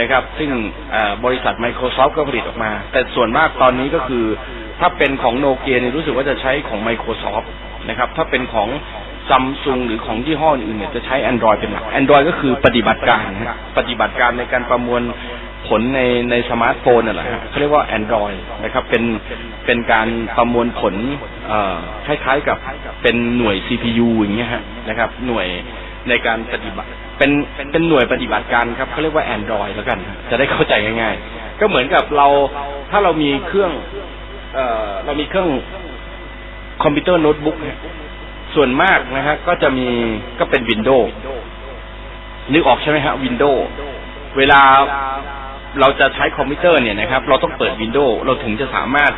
นะครับ ซึ่งบริษัท Microsoft ก็ผลิตออกมา แต่ส่วนมากตอนนี้ก็คือถ้าเป็นของโนเกียเนี่ยรู้สึกว่าจะใช้ของ Microsoft นะครับ ถ้าเป็นของซัมซุงหรือของยี่ห้ออื่นเนี่ยจะใช้ Android เป็นหลัก Android ก็คือปฏิบัติการนะปฏิบัติการในการประมวลผลในในสมาร์ทโฟนนั่นแหละเขาเรียกว่า Android นะครับ เป็นเป็นการประมวลผลคล้ายๆกับเป็นหน่วย CPU อย่างเงี้ยฮะนะครับ หน่วย ในการปฏิบัติ เป็นเป็นหน่วยปฏิบัติการครับเขาเรียกว่า Android แล้วกัน จะได้เข้าใจง่ายๆ ก็เหมือนกับเราถ้าเรามีเครื่องเอ่อเรามีเครื่องคอมพิวเตอร์โน้ตบุ๊กเนี่ยส่วนมากนะฮะก็จะมีก็เป็นวินโดว์นึกออกใช่ไหมฮะวินโดว์เวลาเราจะใช้คอมพิวเตอร์เนี่ยนะครับ เราต้องเปิดวินโดว์เราถึงจะสามารถ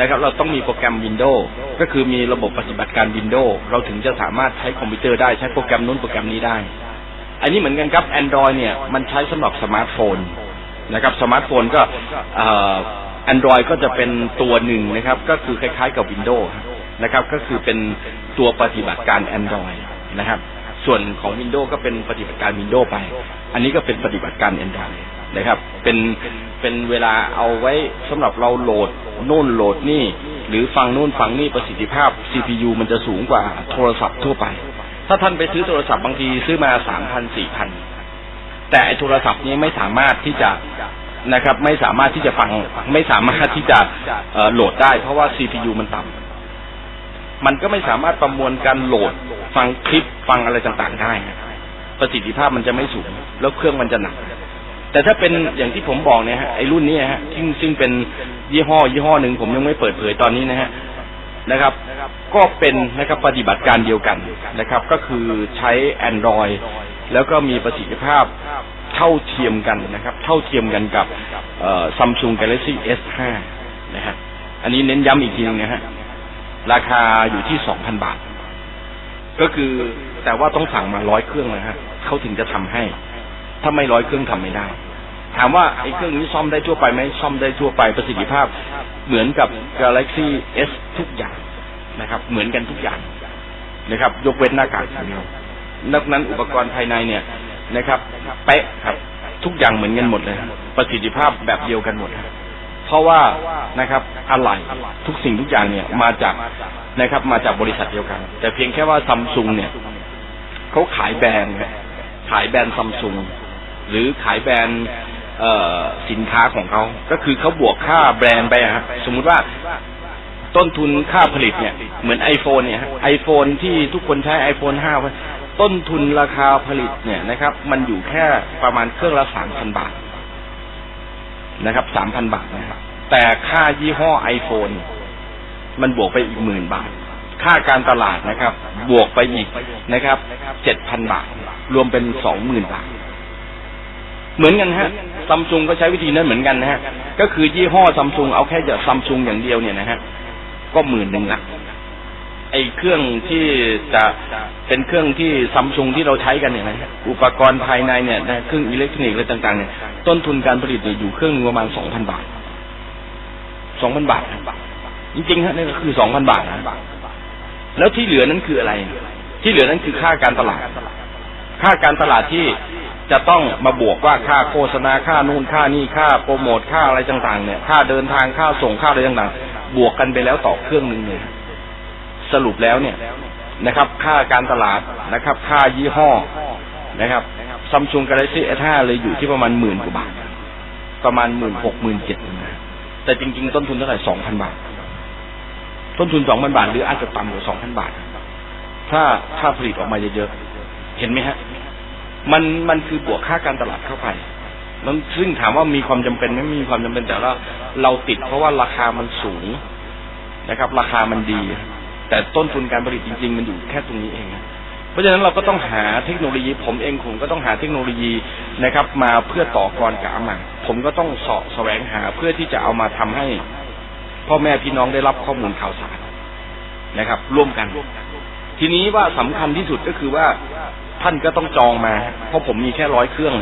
นะครับ เราต้องมีโปรแกรมวินโดว์ ก็คือมีระบบปฏิบัติการวินโดว์เราถึงจะสามารถใช้คอมพิวเตอร์ได้ใช้โปรแกรมนู้นโปรแกรมนี้ได้ อันนี้เหมือนกันครับ Android เนี่ยมันใช้สำหรับสมาร์ทโฟนนะครับสมาร์ทโฟนก็เอ่อ Android ก็จะเป็นตัวหนึ่งนะครับ ก็คือคล้ายๆกับ Windows นะครับ ก็คือเป็นตัวปฏิบัติการ Android นะครับ ส่วนของ Windows ก็เป็นปฏิบัติการ Windows ไป อันนี้ก็เป็นปฏิบัติการ Android นะครับ เป็นเป็นเวลาเอาไว้สำหรับเราโหลดโน่นโหลดนี่ หรือฟังโน่นฟังนี่ประสิทธิภาพ CPU มันจะสูงกว่าโทรศัพท์ทั่วไป ถ้าท่านไปซื้อโทรศัพท์บางทีซื้อมาสามพันสี่พันแต่โทรศัพท์นี้ไม่สามารถที่จะนะครับ ไม่สามารถที่จะฟัง ไม่สามารถที่จะโหลดได้ เพราะว่า CPU มันต่ำมันก็ไม่สามารถประมวลการโหลด ฟังคลิปฟังอะไรต่างๆได้ ประสิทธิภาพมันจะไม่สูง แล้วเครื่องมันจะหนัก แต่ถ้าเป็นอย่างที่ผมบอกเนี่ยฮะไอรุ่นนี้ฮะซึ่งซึ่งเป็นยี่ห้อ ยี่ห้อหนึ่งผมยังไม่เปิดเผยตอนนี้นะฮะนะครับ ก็เป็นนะครับปฏิบัติการเดียวกันนะครับ ก็คือใช้ Android แล้วก็มีประสิทธิภาพเท่าเทียมกันนะครับ เท่าเทียมกันกับซัมซุง Galaxy S5 นะฮะอันนี้เน้นย้ำอีกทีนึงนะฮะราคาอยู่ที่2,000บาท ก็คือแต่ว่าต้องสั่งมาร้อยเครื่องนะฮะเขาถึงจะทำให้ ถ้าไม่ร้อยเครื่องทำไม่ได้ ถามว่าไอ้เครื่องนี้ซ่อมได้ทั่วไปไหมซ่อมได้ทั่วไปประสิทธิภาพ เหมือนกับ Galaxy S ทุกอย่างนะครับ เหมือนกันทุกอย่างนะครับ ยกเว้นหน้ากากอย่างเดียวนอกนั้นอุปกรณ์ภายในเนี่ยนะครับเป๊ะครับทุกอย่างเหมือนกันหมดเลย ประสิทธิภาพแบบเดียวกันหมด เพราะว่านะครับอะไรทุกสิ่งทุกอย่างเนี่ยมาจากนะครับ มาจากบริษัทเดียวกัน แต่เพียงแค่ว่าซัมซุงเนี่ยเขาขายแบรนด์ขายแบรนด์ซัมซุง หรือขายแบรนด์เออสินค้าของเขาก็คือเขาบวกค่าแบรนด์ไปครับสมมุติว่าต้นทุนค่าผลิตเนี่ย เหมือน iPhone เนี่ยไอโฟนที่ทุกคนใช้ iPhone 5 ต้นทุนราคาผลิตเนี่ยนะครับ มันอยู่แค่ประมาณเครื่องละสามพันบาทนะครับสามพันบาทนะครับ แต่ค่ายี่ห้อ iPhone มันบวกไปอีกหมื่นบาท ค่าการตลาดนะครับ บวกไปอีกนะครับเจ็ดพันบาท รวมเป็นสองหมื่นบาท เหมือนกันฮะซัมซุงก็ใช้วิธีนั้นเหมือนกันนะฮะก็คือยี่ห้อซัมซุงเอาแค่จะซัมซุงอย่างเดียวเนี่ยนะฮะก็หมื่นหนึ่งละไอ้เครื่องที่จะเป็นเครื่องที่ซัมซุงที่เราใช้กันเนี่ยนะฮะอุปกรณ์ภายในเนี่ยนะเครื่องอิเล็กทรอนิกส์อะไรต่างๆเนี่ยต้นทุนการผลิตเนี่ยอยู่เครื่องนึงประมาณสองพันบาทสองพันบาท จริงๆฮะนี่ก็คือสองพันบาทนะแล้วที่เหลือนั้นคืออะไร ที่เหลือนั้นคือค่าการตลาด ค่าการตลาดที่ จะต้องมาบวกว่าค่าโฆษณาค่านู่นค่านี่ค่าโปรโมทค่าอะไรต่างๆเนี่ยค่าเดินทางค่าส่งค่าอะไรต่างๆ บวกกันไปแล้วต่อเครื่องหนึ่งเนี่ยสรุปแล้วเนี่ยนะครับ ค่าการตลาดนะครับ ค่ายี่ห้อนะครับซัมซุงกาแล็กซี่เอห้าเลยอยู่ที่ประมาณหมื่นกว่าบาท ประมาณหมื่นหกหมื่นเจ็ดแต่จริง ๆ ต้นทุนเท่าไหร่สองพันบาท ต้นทุนสองพันบาท หรืออาจจะต่ำกว่าสองพันบาท ถ้าถ้าผลิตออกมาเยอะๆเห็นไหมฮะ มันมันคือบวกค่าการตลาดเข้าไปมันซึ่งถามว่ามีความจำเป็นไหมไม่มีความจำเป็นแต่ว่าเราติดเพราะว่าราคามันสูงนะครับ ราคามันดี แต่ต้นทุนการผลิตจริง ๆ มันอยู่แค่ตรงนี้เองเพราะฉะนั้นเราก็ต้องหาเทคโนโลยี ผมเองผมก็ต้องหาเทคโนโลยีนะครับ มาเพื่อต่อกรกับอามาผมก็ต้องสาะแสวงหาเพื่อที่จะเอามาทำให้พ่อแม่พี่น้องได้รับข้อมูลข่าวสารนะครับ ร่วมกัน ทีนี้ว่าสำคัญที่สุดก็คือว่า ท่านก็ต้องจองมา เพราะผมมีแค่ร้อยเครื่อง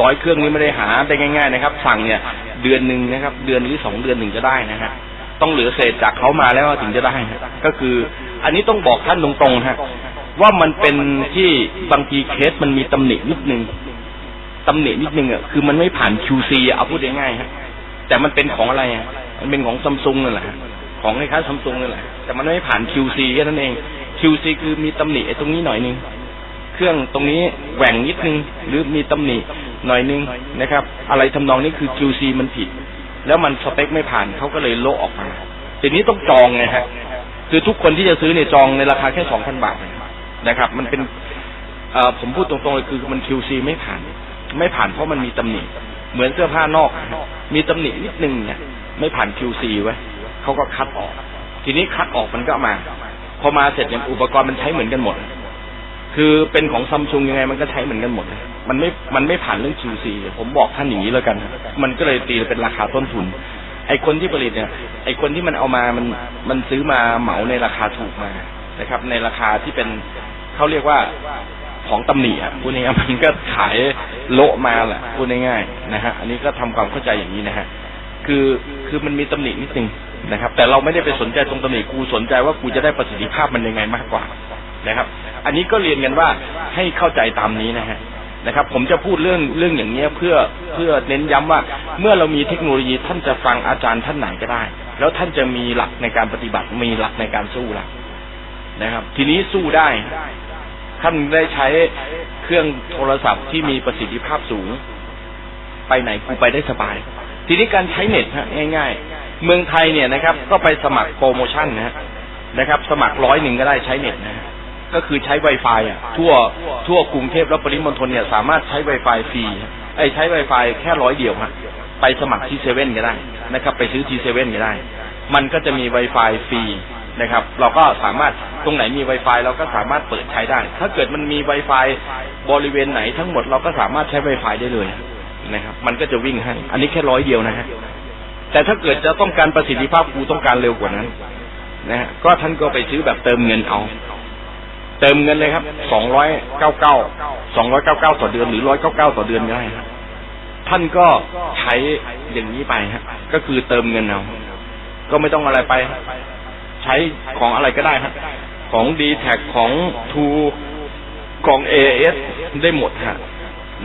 ร้อยเครื่องนี้ไม่ได้หาได้ง่าย ๆ นะครับ สั่งเนี่ย เดือนหนึ่งนะครับ เดือนหรือสองเดือนถึงจะได้นะฮะต้องเหลือเศษจากเขามาแล้วถึงจะได้ ก็คือ อันนี้ต้องบอกท่านตรงๆฮะว่ามันเป็นที่บางทีเคสมันมีตำหนินิดนึงตำหนินิดนึงอะคือมันไม่ผ่าน QC เอาพูดง่ายๆฮะแต่มันเป็นของอะไรอะมันเป็นของซัมซุงนั่นแหละของคล้ายๆซัมซุงนั่นแหละแต่มันไม่ผ่าน QC แค่นั้นเอง QC คือมีตำหนิไอ้ตรงนี้หน่อยนึง เครื่องตรงนี้แหว่งนิดนึง หรือมีตำหนิหน่อยนึงนะครับ อะไรทำนองนี้คือ QC มันผิด แล้วมันสเปคไม่ผ่านเขาก็เลยโละออกมาทีนี้ต้องจองไงฮะคือทุกคนที่จะซื้อเนี่ยจองในราคาแค่สองพันบาทนะครับ มันเป็นผมพูดตรงๆเลยคือมัน QC ไม่ผ่าน ไม่ผ่านเพราะมันมีตำหนิเหมือนเสื้อผ้านอก มีตำหนินิดนึงเนี่ย ไม่ผ่าน QC ไว้เขาก็คัดออก ทีนี้คัดออกมันก็มา พอมาเสร็จอย่างอุปกรณ์มันใช้เหมือนกันหมด คือเป็นของซัมซุงยังไงมันก็ใช้เหมือนกันหมด มันไม่ มันไม่ผ่านเรื่อง QC ผมบอกท่านอย่างนี้แล้วกัน มันก็เลยตีเป็นราคาต้นทุน ไอคนที่ผลิตเนี่ย ไอคนที่มันเอามา มัน มันซื้อมาเหมาในราคาถูกมา นะครับ ในราคาที่เป็นเขาเรียกว่าของตำหนิอะพูดง่ายๆมันก็ขายโละมาแหละพูดง่ายๆนะฮะ อันนี้ก็ทำความเข้าใจอย่างนี้นะฮะ คือ คือมันมีตำหนินิดนึงนะครับ แต่เราไม่ได้ไปสนใจตรงตำหนิ กูสนใจว่ากูจะได้ประสิทธิภาพมันยังไงมากกว่า นะครับ อันนี้ก็เรียนกันว่าให้เข้าใจตามนี้นะฮะนะครับ ผมจะพูดเรื่องเรื่องอย่างเนี้ยเพื่อเพื่อเน้นย้ำว่า เมื่อเรามีเทคโนโลยีท่านจะฟังอาจารย์ท่านไหนก็ได้ แล้วท่านจะมีหลักในการปฏิบัติมีหลักในการสู้ละนะครับ ทีนี้สู้ได้ ท่านได้ใช้เครื่องโทรศัพท์ที่มีประสิทธิภาพสูง ไปไหนกูไปได้สบาย ทีนี้การใช้เน็ตฮะง่าย ๆ เมืองไทยเนี่ยนะครับ ก็ไปสมัครโปรโมชั่นนะนะครับ สมัครร้อยหนึ่งก็ได้ใช้เน็ตนะฮะ ก็คือใช้ Wi-Fi อะทั่วทั่วกรุงเทพและปริมณฑลเนี่ยสามารถใช้ Wi-Fi ฟรีไอ้ใช้ Wi-Fi แค่ร้อยเดียวฮะไปสมัครที่เซเว่นก็ได้นะครับ ไปซื้อที่เซเว่นก็ได้ มันก็จะมี Wi-Fi ฟรีนะครับ เราก็สามารถตรงไหนมี Wi-Fi เราก็สามารถเปิดใช้ได้ ถ้าเกิดมันมี Wi-Fi บริเวณไหนทั้งหมดเราก็สามารถใช้ Wi-Fi ได้เลยนะครับ มันก็จะวิ่งให้ อันนี้แค่ร้อยเดียวนะฮะแต่ถ้าเกิดจะต้องการประสิทธิภาพกูต้องการเร็วกว่านั้นนะฮะก็ท่านก็ไปซื้อแบบเติมเงินเอา ติมเงินเลยครับสองร้อยเก้าเก้าสองร้อยเก้าเก้าต่อเดือนหรือร้อยเก้าเก้าต่อเดือนก็ได้ครับท่านก็ใช้อย่างนี้ไปฮะก็คือเติมเงินเอาก็ไม่ต้องอะไรไป ใช้ของอะไรก็ได้ครับของดีแท็ของทูของเอเอสได้หมดฮะ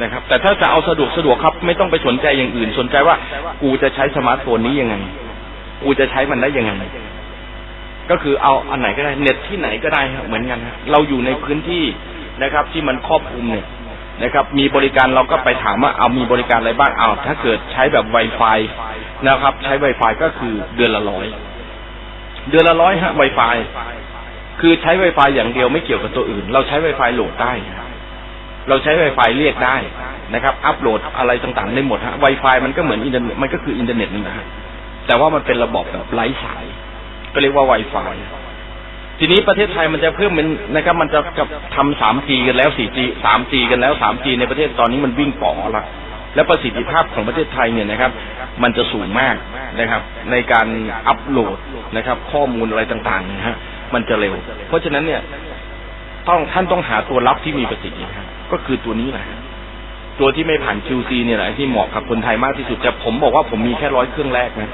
นะครับ แต่ถ้าจะเอาสะดวกสะดวกครับ ไม่ต้องไปสนใจอย่างอื่น สนใจว่า กูจะใช้สมาร์ทโฟนนี้ยังไง กูจะใช้มันได้ยังไง ก็คือเอาอันไหนก็ได้เน็ตที่ไหนก็ได้ครับเหมือนกันเราอยู่ในพื้นที่นะครับ ที่มันครอบคลุมเนี่ยนะครับ มีบริการเราก็ไปถามว่าเอามีบริการอะไรบ้างเอาถ้าเกิดใช้แบบ Wi-Fi นะครับ ใช้ Wi-Fi ก็คือเดือนละร้อยเดือนละร้อยฮะ Wi-Fi คือใช้ Wi-Fi อย่างเดียวไม่เกี่ยวกับตัวอื่น เราใช้ Wi-Fi โหลดได้เราใช้ Wi-Fi เรียกได้นะครับ อัปโหลดอะไรต่างๆได้หมดฮะ Wi-Fi มันก็เหมือนอินเทอร์เน็ตมันก็คืออินเทอร์เน็ตนะฮะแต่ว่ามันเป็นระบบแบบไร้สาย ก็เรียกว่า Wi-Fi ทีนี้ประเทศไทยมันจะเพิ่มเป็นนะครับ มันจะกับทำ 3G กันแล้ว 4G 3G กันแล้ว 3G ในประเทศตอนนี้มันวิ่งป่อละและประสิทธิภาพของประเทศไทยเนี่ยนะครับ มันจะสูงมากนะครับ ในการอัปโหลดนะครับ ข้อมูลอะไรต่างๆนะฮะมันจะเร็ว เพราะฉะนั้นเนี่ยต้องท่านต้องหาตัวรับที่มีประสิทธิภาพก็คือตัวนี้แหละฮะตัวที่ไม่ผ่าน QC เนี่ยแหละที่เหมาะกับคนไทยมากที่สุดแต่ผมบอกว่าผมมีแค่ร้อยเครื่องแรกนะ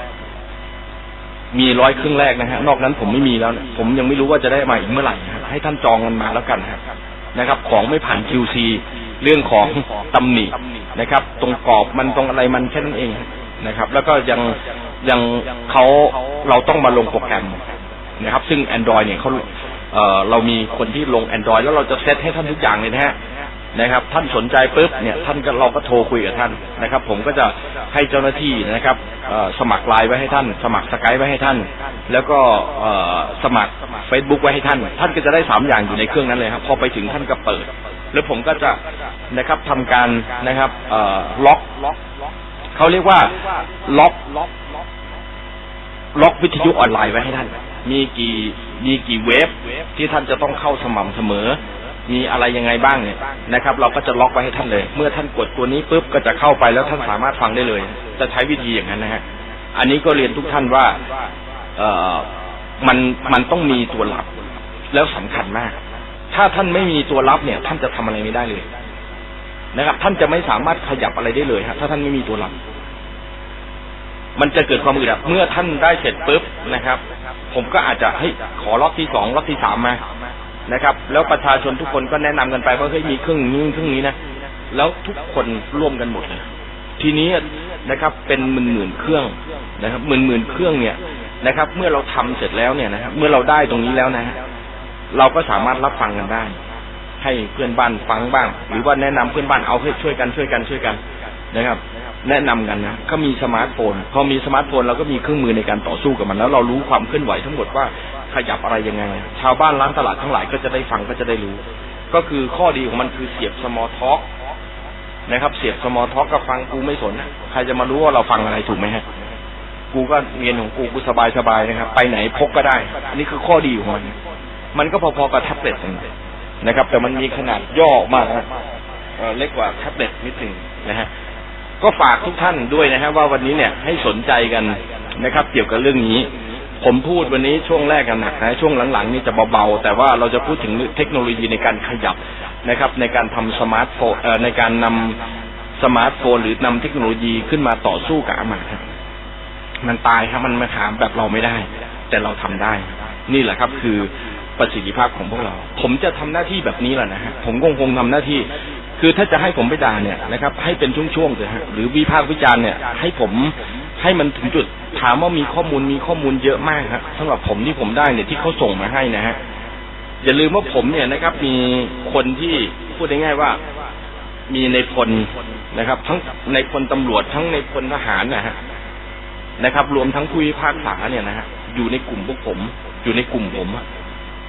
มีร้อยเครื่องแรกนะฮะนอกนั้นผมไม่มีแล้วนะผมยังไม่รู้ว่าจะได้มาอีกเมื่อไหร่นะให้ท่านจองกันมาแล้วกันนะครับนะครับ ของไม่ผ่าน QC เรื่องของตำหนินะครับ ตรงกรอบมันตรงอะไรมันแค่นั้นเองนะครับ แล้วก็ยังยังเขาเราต้องมาลงโปรแกรมนะครับ ซึ่ง Android เนี่ยเขาเอ่อเรามีคนที่ลง Android แล้วเราจะเซตให้ท่านทุกอย่างเลยนะฮะ นะครับ ท่านสนใจปุ๊บเนี่ยท่านก็เราก็โทรคุยกับท่านนะครับ ผมก็จะให้เจ้าหน้าที่นะครับสมัครไลน์ไว้ให้ท่าน สมัครสกายไว้ให้ท่าน แล้วก็สมัคร Facebook ไว้ให้ท่าน ท่านก็จะได้สามอย่างอยู่ในเครื่องนั้นเลยครับพอไปถึงท่านก็เปิด แล้วผมก็จะนะครับทำการนะครับล็อกเขาเรียกว่าล็อกล็อกวิทยุออนไลน์ไว้ให้ท่าน มีกี่มีกี่เว็บที่ท่านจะต้องเข้าสม่ำเสมอ มีอะไรยังไงบ้างเนี่ยนะครับ เราก็จะล็อกไว้ให้ท่านเลย เมื่อท่านกดตัวนี้ปุ๊บก็จะเข้าไปแล้วท่านสามารถฟังได้เลย จะใช้วิธีอย่างนั้นนะฮะอันนี้ก็เรียนทุกท่านว่า เออมันมันต้องมีตัวรับ แล้วสำคัญมาก ถ้าท่านไม่มีตัวรับเนี่ย ท่านจะทำอะไรไม่ได้เลย นะครับ ท่านจะไม่สามารถขยับอะไรได้เลยฮะถ้าท่านไม่มีตัวรับ มันจะเกิดความอึดอัดเมื่อท่านได้เสร็จปุ๊บนะครับ ผมก็อาจจะเฮ้ยขอล็อกที่สองล็อกที่สามมา นะครับ แล้วประชาชนทุกคนก็แนะนำกันไปว่าเฮ้ยมีเครื่องนี้เครื่องนี้นะแล้วทุกคนร่วมกันหมดเลยทีนี้นะครับ เป็นหมื่นหมื่นเครื่องนะครับหมื่นหมื่นเครื่องเนี่ยนะครับ เมื่อเราทำเสร็จแล้วเนี่ยนะครับ เมื่อเราได้ตรงนี้แล้วนะฮะเราก็สามารถรับฟังกันได้ ให้เพื่อนบ้านฟังบ้าง หรือว่าแนะนำเพื่อนบ้านเอาให้ช่วยกันช่วยกันช่วยกันนะครับ แนะนำกันนะก็มีสมาร์ทโฟน พอมีสมาร์ทโฟนเราก็มีเครื่องมือในการต่อสู้กับมัน แล้วเรารู้ความเคลื่อนไหวทั้งหมดว่าขยับอะไรยังไง ชาวบ้านร้านตลาดทั้งหลายก็จะได้ฟังก็จะได้รู้ ก็คือข้อดีของมันคือเสียบสมอท็อกนะครับ เสียบสมอท็อกกับฟังกูไม่สนใครจะมารู้ว่าเราฟังอะไรถูกไหมฮะกูก็เรียนของกูกูสบายสบายๆนะครับ ไปไหนพกก็ได้ อันนี้คือข้อดีของมัน มันก็พอๆกับแท็บเล็ตนะครับ แต่มันมีขนาดย่อมากนะเล็กกว่าแท็บเล็ตนิดหนึ่งนะฮะ ก็ฝากทุกท่านด้วยนะฮะว่าวันนี้เนี่ยให้สนใจกันนะครับ เกี่ยวกับเรื่องนี้ ผมพูดวันนี้ช่วงแรกกันหนักนะช่วงหลังๆนี่จะเบาๆ แต่ว่าเราจะพูดถึงเทคโนโลยีในการขยับนะครับ ในการทำสมาร์ทโฟนในการนำสมาร์ทโฟน หรือนำเทคโนโลยีขึ้นมาต่อสู้กับอามาครับมันตายครับมันมาหามแบบเราไม่ได้ แต่เราทำได้ นี่แหละครับคือประสิทธิภาพของพวกเรา ผมจะทำหน้าที่แบบนี้แหละนะฮะ ผมคงคงทำหน้าที่ คือถ้าจะให้ผมไปด่าเนี่ยนะครับ ให้เป็นช่วงๆเถอะฮะหรือวิพากษ์วิจารณ์เนี่ยให้ผมให้มันถึงจุดถามว่ามีข้อมูลมีข้อมูลเยอะมากครับสำหรับผมที่ผมได้เนี่ยที่เขาส่งมาให้นะฮะอย่าลืมว่าผมเนี่ยนะครับ มีคนที่พูดง่ายๆว่ามีในพลนะครับ ทั้งในพลตำรวจทั้งในพลทหารนะฮะนะครับ รวมทั้งผู้พิพากษาเนี่ยนะฮะอยู่ในกลุ่มพวกผม อยู่ในกลุ่มผม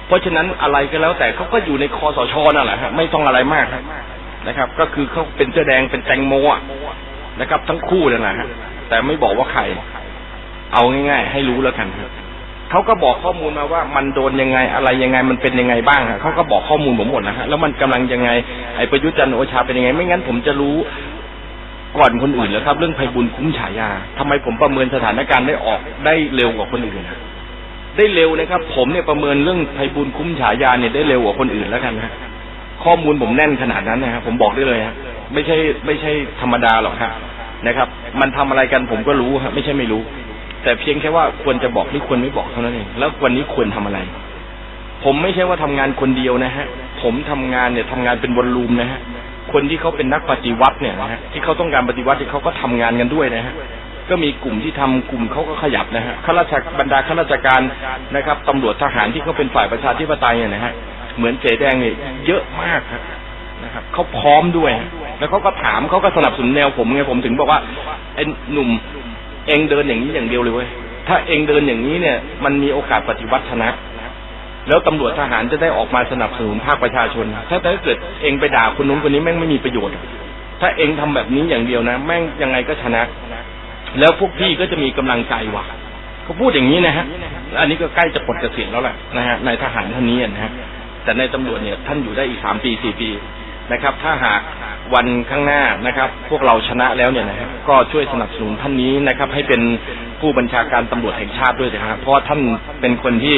เพราะฉะนั้นอะไรก็แล้วแต่เขาก็อยู่ในคอสชนั่นแหละฮะไม่ต้องอะไรมากครับ นะครับ ก็คือเขาเป็นเสื้อแดงเป็นแตงโมะนะครับ ทั้งคู่นั่นะฮะแต่ไม่บอกว่าใคร เอาง่าย ๆ ให้รู้แล้วกันครับเขาก็บอกข้อมูลมาว่ามันโดนยังไงอะไรยังไงมันเป็นยังไงบ้างฮะเขาก็บอกข้อมูลผมหมดนะฮะแล้วมันกำลังยังไงไอ้ประยุทธ์จันทร์โอชาเป็นยังไง ไม่งั้นผมจะรู้ก่อนคนอื่นแล้วครับ เรื่องไพบุญคุ้มฉายาทำไมผมประเมินสถานการณ์ได้ออกได้เร็วกว่าคนอื่นได้เร็วนะครับ ผมเนี่ยประเมินเรื่องไพบุญคุ้มฉายาเนี่ยได้เร็วกว่าคนอื่นแล้วกันนะ ข้อมูลผมแน่นขนาดนั้นนะครับผมบอกได้เลยฮะไม่ใช่ไม่ใช่ธรรมดาหรอกครับนะครับ มันทำอะไรกันผมก็รู้ครับไม่ใช่ไม่รู้ แต่เพียงแค่ว่าควรจะบอกหรือควรไม่บอกเท่านั้นเองแล้ววันนี้ควรทำอะไร ผมไม่ใช่ว่าทำงานคนเดียวนะฮะ ผมทำงานเนี่ยทำงานเป็นวอลลุ่มนะฮะคนที่เขาเป็นนักปฏิวัติเนี่ยนะฮะที่เขาต้องการปฏิวัติที่เขาก็ทำงานกันด้วยนะฮะก็มีกลุ่มที่ทำกลุ่มเขาก็ขยับนะฮะข้าราชการบรรดาข้าราชการนะครับตำรวจทหารที่เขาเป็นฝ่ายประชาธิปไตยเนี่ยนะฮะ เหมือนเจ๊แดงเนี่ยเยอะมากครับนะครับเขาพร้อมด้วย แล้วเขาก็ถามเขาก็สนับสนุนแนวผมไงผมถึงบอกว่าไอ้หนุ่มเองเดินอย่างนี้อย่างเดียวเลยเว้ยถ้าเองเดินอย่างนี้เนี่ย มันมีโอกาสปฏิวัติชนะแล้วตำรวจทหารจะได้ออกมาสนับสนุนภาคประชาชน ถ้าถ้าเกิดเองไปด่าคนนู้นคนนี้แม่งไม่มีประโยชน์ ถ้าเองทำแบบนี้อย่างเดียวนะ แม่งยังไงก็ชนะ แล้วพวกพี่ก็จะมีกำลังใจว่ะเขาพูดอย่างนี้นะฮะ อันนี้ก็ใกล้จะปลดเกษียณแล้วแหละนะฮะนายทหารท่านนี้นะฮะ แต่ในตำรวจเนี่ยท่านอยู่ได้อีกสามปีสี่ปีนะครับ ถ้าหากวันข้างหน้านะครับ พวกเราชนะแล้วเนี่ยนะฮะก็ช่วยสนับสนุนท่านนี้นะครับ ให้เป็นผู้บัญชาการตำรวจแห่งชาติด้วยนะฮะเพราะท่านเป็นคนที่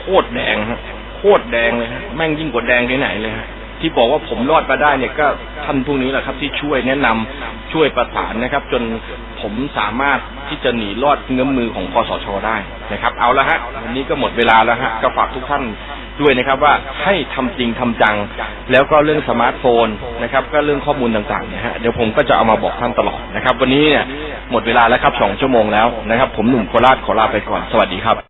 โคตรแดงฮะโคตรแดงเลยฮะแม่งยิ่งกว่าแดงที่ไหนเลยฮะที่บอกว่าผมรอดมาได้เนี่ยก็ท่านพวกนี้แหละครับ ที่ช่วยแนะนำช่วยประสานนะครับ จนผมสามารถที่จะหนีรอดเงื้อมมือของคอสชได้นะครับ เอาละฮะวันนี้ก็หมดเวลาแล้วฮะก็ฝากทุกท่าน ด้วยนะครับว่าให้ทำจริงทำจัง แล้วก็เรื่องสมาร์ทโฟนนะครับ ก็เรื่องข้อมูลต่างๆนะฮะเดี๋ยวผมก็จะเอามาบอกท่านตลอดนะครับ วันนี้เนี่ยหมดเวลาแล้วครับสองชั่วโมงแล้วนะครับ ผมหนุ่มโคราชขอลาไปก่อนสวัสดีครับ